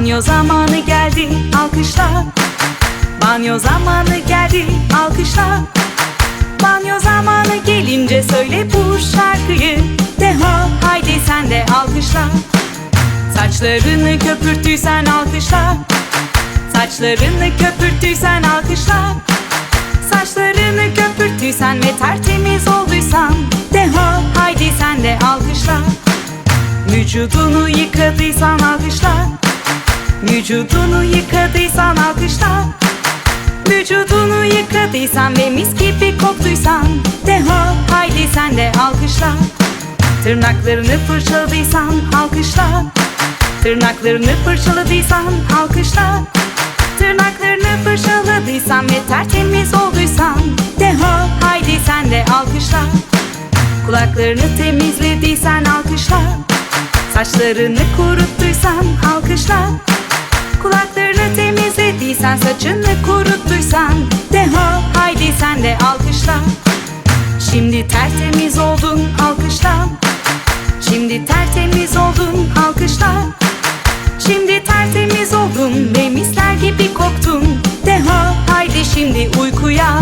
Banyo zamanı geldi alkışla. Banyo zamanı geldi alkışla. Banyo zamanı gelince söyle bu şarkıyı. Deho haydi sen de alkışla. Saçlarını köpürttüysen alkışla. Saçlarını köpürttüysen alkışla. Saçlarını köpürttüysen ve tertemiz olduysan. Deho haydi sen de alkışla. Vücudunu yıkadıysan alkışla Vücudunu yıkadıysan alkışla. Vücudunu yıkadıysan ve mis gibi koktuysan Deho haydi sen de alkışla. Tırnaklarını fırçaladıysan alkışla. Tırnaklarını fırçaladıysan alkışla. Tırnaklarını fırçaladıysan ve tertemiz olduysan Deho haydi sen de alkışla. Kulaklarını temizlediysen alkışla. Saçlarını kuruttuysan alkışla Saçını kuruttuysan de ho haydi sen de alkışla. Şimdi tertemiz oldun alkışla. Şimdi tertemiz oldun alkışla. Şimdi tertemiz oldun ve misler gibi koktun. De ho haydi şimdi uykuya.